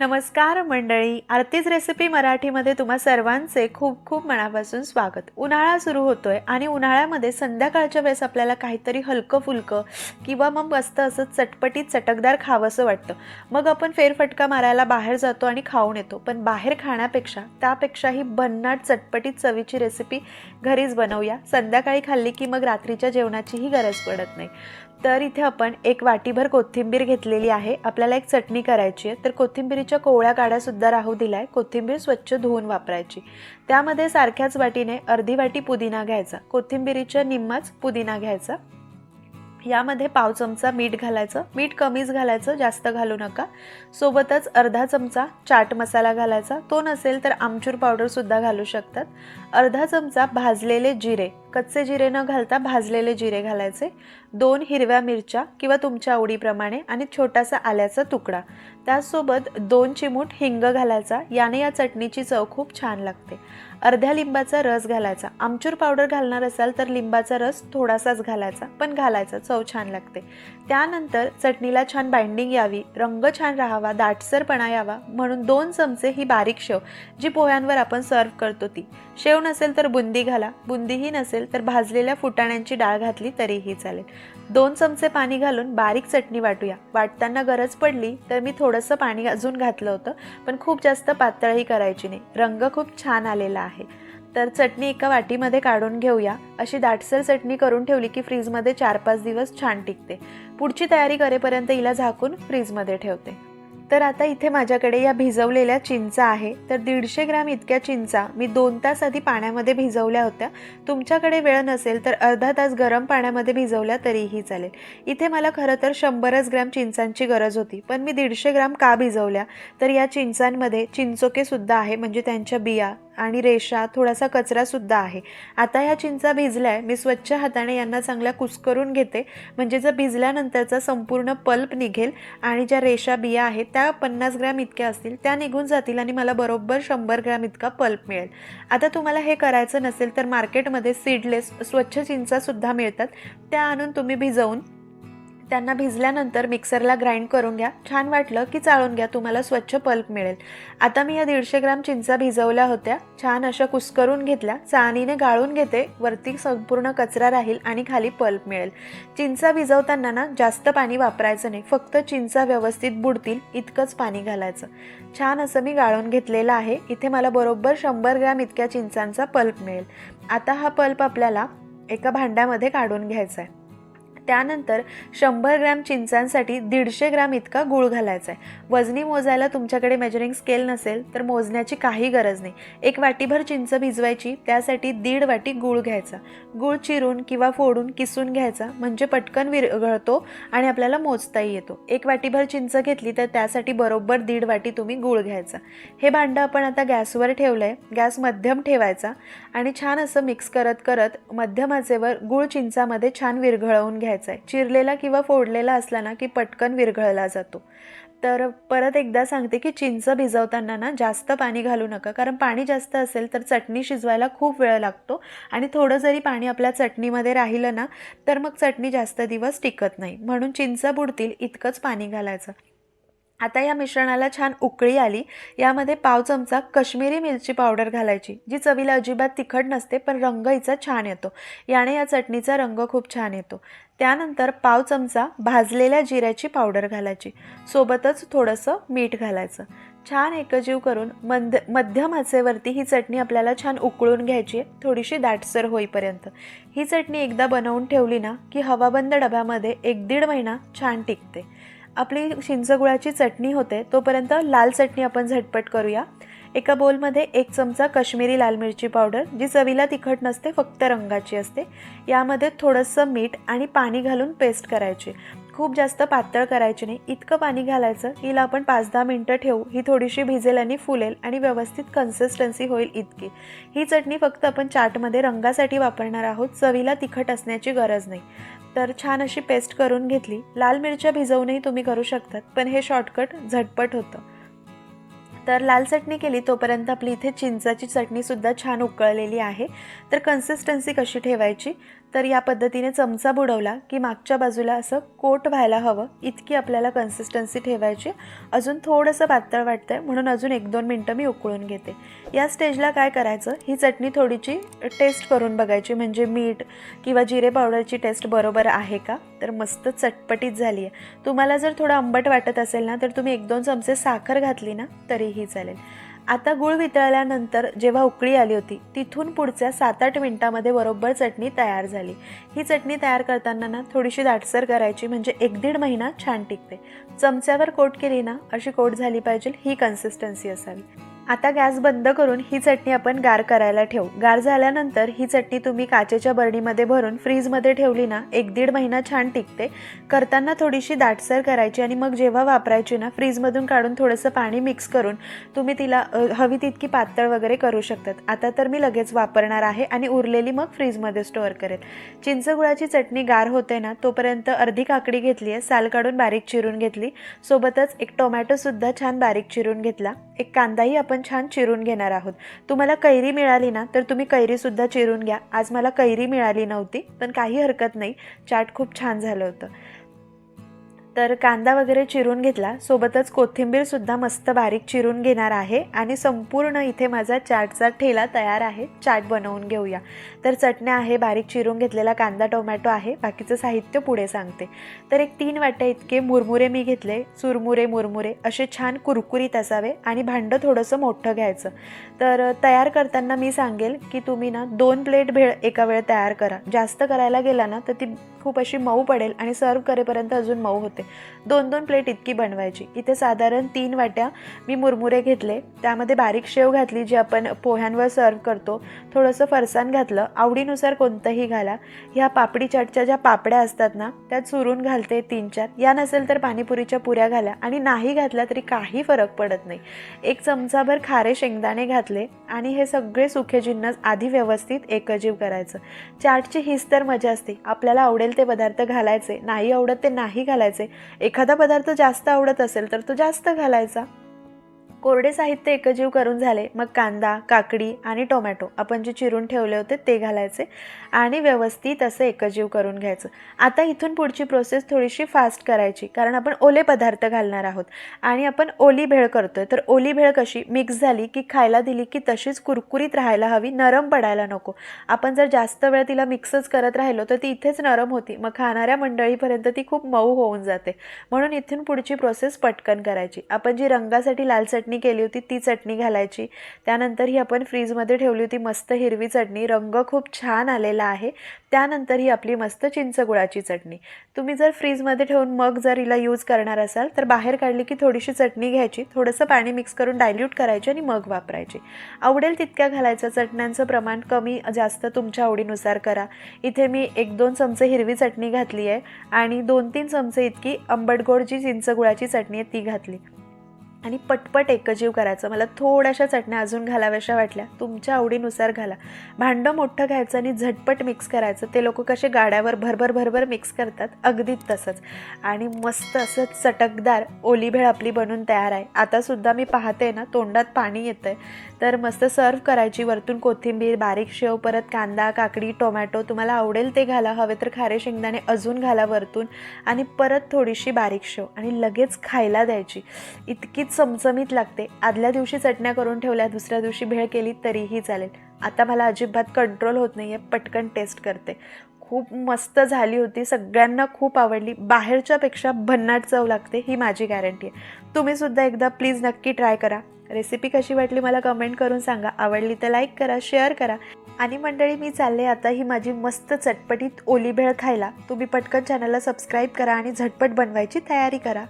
नमस्कार मंडळी आरतीच रेसिपी मराठीमध्ये तुम्हा सर्वांचे खूप खूप मनापासून स्वागत. उन्हाळा सुरू होतोय आणि उन्हाळ्यामध्ये संध्याकाळच्या वेळेस आपल्याला काहीतरी हलकं फुलकं किंवा मग मस्त असं चटपटीत चटकदार खावंसं वाटतं. मग आपण फेरफटका मारायला बाहेर जातो आणि खाऊन येतो. पण बाहेर खाण्यापेक्षा त्यापेक्षाही भन्नाट चटपटीत चवीची रेसिपी घरीच बनवूया. संध्याकाळी खाल्ली की मग रात्रीच्या जेवणाचीही गरज पडत नाही. तर इथे आपण एक वाटीभर कोथिंबीर घेतलेली आहे. आपल्याला एक चटणी करायची आहे. तर कोथिंबीरीच्या कोवळ्या काड्यासुद्धा राहू दिलाय. कोथिंबीर स्वच्छ धुवून वापरायची. त्यामध्ये सारख्याच वाटीने अर्धी वाटी पुदिना घ्यायचा. कोथिंबीरीच्या निम्माच पुदिना घ्यायचा. यामध्ये पाव चमचा मीठ घालायचं. मीठ कमीच घालायचं जास्त घालू नका. सोबतच अर्धा चमचा चाट मसाला घालायचा. तो नसेल तर आमचूर पावडरसुद्धा घालू शकतात. अर्धा चमचा भाजलेले जिरे. कच्चे जिरे न घालता भाजलेले जिरे घालायचे दोन हिरव्या मिरच्या किंवा तुमच्या आवडीप्रमाणे आणि छोटासा आल्याचा तुकडा. त्याचसोबत दोन चिमूट हिंग घालायचा याने या चटणीची चव खूप छान लागते. अर्ध्या लिंबाचा रस घालायचा. आमचूर पावडर घालणार असाल तर लिंबाचा रस थोडासाच घालायचा पण घालायचा. चव छान लागते. त्यानंतर चटणीला छान बाइंडिंग यावी रंग छान राहावा दाटसरपणा यावा म्हणून दोन चमचे ही बारीक शेव जी पोह्यांवर आपण सर्व करतो ती. शेव नसेल तर बुंदी घाला. बुंदीही नसेल तर भाजलेल्या फुटाण्यांची डाळ घातली तरीही चालेल. दोन चमचे पाणी घालून बारीक चटणी वाटूया. वाटताना गरज पडली तर मी थोडंसं पाणी अजून घातलं होतं पण खूप जास्त पातळही करायची नाही. रंग खूप छान आलेला आहे. तर चटणी एका वाटीमध्ये काढून घेऊया. अशी दाटसर चटणी करून ठेवली की फ्रीजमध्ये चार पाच दिवस छान टिकते. पुढची तयारी करेपर्यंत हिला झाकून फ्रीजमध्ये ठेवते. तर आता इथे माझ्याकडे या भिजवलेल्या चिंचा आहे. तर दीडशे ग्रॅम इतक्या चिंचा मी दोन तास आधी पाण्यामध्ये भिजवल्या होत्या. तुमच्याकडे वेळ नसेल तर अर्धा तास गरम पाण्यामध्ये भिजवल्या तरीही चालेल. इथे मला खरं तर शंभरच ग्रॅम चिंचांची गरज होती. पण मी दीडशे ग्रॅम का भिजवल्या? तर या चिंचांमध्ये चिंचोकेसुद्धा आहे म्हणजे त्यांच्या बिया. आणि रेषा थोडासा कचरासुद्धा आहे. आता ह्या चिंचा भिजल्या मी स्वच्छ हाताने यांना चांगल्या कुस्करून घेते. म्हणजे जर भिजल्यानंतरचा संपूर्ण पल्प निघेल आणि ज्या रेषा बिया आहेत त्या पन्नास ग्रॅम इतक्या असतील त्या निघून जातील आणि मला बरोबर शंभर ग्रॅम इतका पल्प मिळेल. आता तुम्हाला हे करायचं नसेल तर मार्केटमध्ये सीडलेस स्वच्छ चिंचासुद्धा मिळतात. त्या आणून तुम्ही भिजवून त्यांना भिजल्यानंतर मिक्सरला ग्राइंड करून घ्या. छान वाटलं की चाळून घ्या तुम्हाला स्वच्छ पल्प मिळेल. आता मी या दीडशे ग्राम चिंचा भिजवल्या होत्या. छान अशा कुस्करून घेतल्या. चाळणीने गाळून घेते. वरती संपूर्ण कचरा राहील आणि खाली पल्प मिळेल. चिंचा भिजवताना ना जास्त पाणी वापरायचं नाही. फक्त चिंचा व्यवस्थित बुडतील इतकंच पाणी घालायचं. छान असं मी गाळून घेतलेलं आहे. इथे मला बरोबर शंभर ग्रॅम इतक्या चिंचांचा पल्प मिळेल. आता हा पल्प आपल्याला एका भांड्यामध्ये काढून घ्यायचा आहे. त्यानंतर शंभर ग्रॅम चिंचांसाठी दीडशे ग्रॅम इतका गूळ घालायचा आहे. वजनी मोजायला तुमच्याकडे मेजरिंग स्केल नसेल तर मोजण्याची काही गरज नाही. एक वाटीभर चिंच भिजवायची त्यासाठी दीड वाटी गूळ घ्यायचा. गूळ चिरून किंवा फोडून किसून घ्यायचा म्हणजे पटकन विरघळतो आणि आपल्याला मोजताही येतो. एक वाटीभर चिंच घेतली तर त्यासाठी बरोबर दीड वाटी तुम्ही गूळ घ्यायचा. हे भांडं आपण आता गॅसवर ठेवलं आहे गॅस मध्यम ठेवायचा आणि छान असं मिक्स करत करत मध्यम आचेवर गूळ चिंचामध्ये छान विरघळवून घ्यायचं. आहे चिरलेला किंवा फोडलेला असला ना की पटकन विरघळला जातो. तर परत एकदा सांगते की चिंच भिजवताना ना जास्त पाणी घालू नका. कारण पाणी जास्त असेल तर चटणी शिजवायला खूप वेळ लागतो. आणि थोडं जरी पाणी आपल्या चटणीमध्ये राहिलं ना तर मग चटणी जास्त दिवस टिकत नाही. म्हणून चिंच बुडतील इतकंच पाणी घालायचं. आता या मिश्रणाला छान उकळी आली. यामध्ये पाव चमचा कश्मीरी मिरची पावडर घालायची जी चवीला अजिबात तिखट नसते पण रंग हिचा छान येतो. याने या चटणीचा रंग खूप छान येतो. त्यानंतर पाव चमचा भाजलेल्या जिऱ्याची पावडर घालायची. सोबतच थोडंसं मीठ घालायचं. छान एकजीव करून मंद मध्यम आचेवरती ही चटणी आपल्याला छान उकळून घ्यायची आहे. थोडीशी दाटसर होईपर्यंत. ही चटणी एकदा बनवून ठेवली ना की हवाबंद डब्यामध्ये एक दीड महिना छान टिकते. आपली शिंचगुळाची चटणी होते तोपर्यंत लाल चटणी आपण झटपट करूया. एका बोलमध्ये एक चमचा कश्मीरी लाल मिरची पावडर जी चवीला तिखट नसते फक्त रंगाची असते. यामध्ये थोडंसं मीठ आणि पाणी घालून पेस्ट करायची. खूप जास्त पातळ करायची नाही. इतकं पाणी घालायचं हिला आपण पाच दहा मिनटं ठेवू. ही थोडीशी भिजेल आणि फुलेल आणि व्यवस्थित कन्सिस्टन्सी होईल इतकी. ही चटणी फक्त आपण चाटमध्ये रंगासाठी वापरणार आहोत. चवीला तिखट असण्याची गरज नाही. तर छान अशी पेस्ट करून घेतली. लाल मिरच्या भिजवूनही तुम्ही करू शकतात पण हे शॉर्टकट झटपट होतं. तर लाल चटणी केली तोपर्यंत आपली इथे चिंचाची चटणीसुद्धा छान उकळलेली आहे. तर कन्सिस्टन्सी कशी ठेवायची? तर या पद्धतीने चमचा बुडवला की मागच्या बाजूला असं कोट व्हायला हवं इतकी आपल्याला कन्सिस्टन्सी ठेवायची. अजून थोडंसं पातळ वाटतं आहे म्हणून अजून एक दोन मिनटं मी उकळून घेते. या स्टेजला काय करायचं ही चटणी थोडीशी टेस्ट करून बघायची म्हणजे मीठ किंवा जिरे पावडरची टेस्ट बरोबर आहे का? तर मस्त चटपटीत झाली आहे. तुम्हाला जर थोडं आंबट वाटत असेल ना तर तुम्ही एक दोन चमचे साखर घातली ना तरीही चालेल. आता गूळ वितळल्यानंतर जेव्हा उकळी आली होती तिथून पुढच्या सात आठ मिनटामध्ये बरोबर चटणी तयार झाली. ही चटणी तयार करताना ना थोडीशी दाटसर करायची म्हणजे एक दीड महिना छान टिकते. चमच्यावर कोट केली ना अशी कोट झाली पाहिजे ही कन्सिस्टन्सी असावी. आता गॅस बंद करून ही चटणी आपण गार करायला ठेवू. गार झाल्यानंतर ही चटणी तुम्ही काचेच्या बरणीमध्ये भरून फ्रीजमध्ये ठेवली ना एक दीड महिना छान टिकते. करताना थोडीशी दाटसर करायची आणि मग जेव्हा वापरायची ना फ्रीजमधून काढून थोडंसं पाणी मिक्स करून तुम्ही तिला हवी तितकी पातळ वगैरे करू शकतात. आता तर मी लगेच वापरणार आहे आणि उरलेली मग फ्रीजमध्ये स्टोअर करेल. चिंचगुळाची चटणी गार होते ना तोपर्यंत अर्धी काकडी घेतली आहे साल काढून बारीक चिरून घेतली. सोबतच एक टोमॅटोसुद्धा छान बारीक चिरून घेतला. एक कांदाही आपण छान चिरून घेणार आहोत. तुम्हाला कैरी मिळाली ना तर तुम्ही कैरीसुद्धा चिरून घ्या. आज मला कैरी मिळाली नव्हती पण काही हरकत नाही. चाट खूप छान झालं होतं. तर कांदा वगैरे चिरून घेतला. सोबतच कोथिंबीरसुद्धा मस्त बारीक चिरून घेणार आहे. आणि संपूर्ण इथे माझा चाटचा ठेला तयार आहे. चाट बनवून घेऊया. तर चटण्या आहे बारीक चिरून घेतलेला कांदा टोमॅटो आहे. बाकीचं साहित्य पुढे सांगते. तर एक तीन वाट्या इतके मुरमुरे मी घेतले. चुरमुरे मुरमुरे असे छान कुरकुरीत असावे आणि भांडं थोडंसं मोठं घ्यायचं. तर तयार करताना मी सांगेल की तुम्ही ना दोन प्लेट भेळ एका वेळ तयार करा. जास्त करायला गेला ना तर ती खूप अशी मऊ पडेल आणि सर्व करेपर्यंत अजून मऊ होते. दोन दोन प्लेट इतकी बनवायची. इथे साधारण तीन वाट्या मी मुरमुरे घेतले. त्यामध्ये बारीक शेव घातली जी आपण पोह्यांवर सर्व करतो. थोडंसं फरसाण घातलं. आवडीनुसार कोणतंही घाला. ह्या पापडी चाटच्या ज्या पापड्या असतात ना त्या चुरून घालते तीन चार या नसेल तर पाणीपुरीच्या पुऱ्या घाला. आणि नाही घातल्या तरी काही फरक पडत नाही. एक चमचाभर खारे शेंगदाणे घातले. आणि हे सगळे सुखे जिन्नस आधी व्यवस्थित एकजीव करायचं. चाटची हीच तर मजा असते. आपल्याला आवडेल ते पदार्थ घालायचे. नाही आवडत ते नाही घालायचे. एखादा पदार्थ जास्त आवडत असेल तर तो जास्त घालायचा. कोरडे साहित्य एकजीव करून झाले. मग कांदा काकडी आणि टोमॅटो आपण जे चिरून ठेवले होते ते घालायचे आणि व्यवस्थित असं एकजीव करून घ्यायचं. आता इथून पुढची प्रोसेस थोडीशी फास्ट करायची कारण आपण ओले पदार्थ घालणार आहोत. आणि आपण ओली भेळ करतोय. तर ओली भेळ कशी मिक्स झाली की खायला दिली की तशीच कुरकुरीत राहायला हवी नरम पडायला नको. आपण जर जास्त वेळ तिला मिक्सच करत राहिलो तर ती इथेच नरम होती. मग खाणाऱ्या मंडळीपर्यंत ती खूप मऊ होऊन जाते. म्हणून इथून पुढची प्रोसेस पटकन करायची. आपण जी रंगासाठी लाल चटणी चटणी केली होती ती चटणी घालायची. त्यानंतर ही आपण फ्रीजमध्ये ठेवली होती मस्त हिरवी चटणी. रंग खूप छान आलेला आहे. त्यानंतर ही आपली मस्त चिंचगुळाची चटणी. तुम्ही जर फ्रीजमध्ये ठेवून मग जर हिला यूज करणार असाल तर बाहेर काढली की थोडीशी चटणी घ्यायची. थोडंसं पाणी मिक्स करून डायल्यूट करायची आणि मग वापरायची. आवडेल तितक्या घालायचं चटण्यांचं प्रमाण कमी जास्त तुमच्या आवडीनुसार करा. इथे मी एक दोन चमचे हिरवी चटणी घातली आहे आणि दोन तीन चमचे इतकी आंबटगोड जी चिंचगुळाची चटणी आहे ती घातली. आणि पटपट एकजीव करायचं. मला थोड्याशा चटण्या अजून घालाव्याशा वाटल्या. तुमच्या आवडीनुसार घाला. भांडं मोठं घ्यायचं आणि झटपट मिक्स करायचं. ते लोक कसे गाड्यावर भरभर भरभर मिक्स करतात अगदीच तसंच. आणि मस्त असं चटकदार ओलीभेळ आपली बनून तयार आहे. आतासुद्धा मी पाहते ना तोंडात पाणी येतं आहे तर मस्त सर्व करायची. वरतून कोथिंबीर बारीक शेव परत कांदा काकडी टोमॅटो. तुम्हाला आवडेल ते घाला. हवे तर खारे शेंगदाणे अजून घाला वरतून. आणि परत थोडीशी बारीक शेव. आणि लगेच खायला द्यायची. इतकी चमचमीत लागते. आदल्या दिवशी चटण्या करून ठेवल्या दुसऱ्या दिवशी भेळ केली तरीही चालेल. आता मला अजिबात कंट्रोल होत नाही आहे पटकन टेस्ट करते. खूप मस्त झाली होती सगळ्यांना खूप आवडली. बाहेरच्यापेक्षा भन्नाट चव लागते ही माझी गॅरंटी आहे. तुम्हीसुद्धा एकदा प्लीज नक्की ट्राय करा. रेसिपी कशी वाटली मला कमेंट करून सांगा. आवडली तर लाईक करा शेअर करा. आणि मंडळी मी चालले आता ही माझी मस्त चटपटीत ओली भेळ खायला. तुम्ही पटकन चॅनलला सबस्क्राईब करा आणि झटपट बनवायची तयारी करा.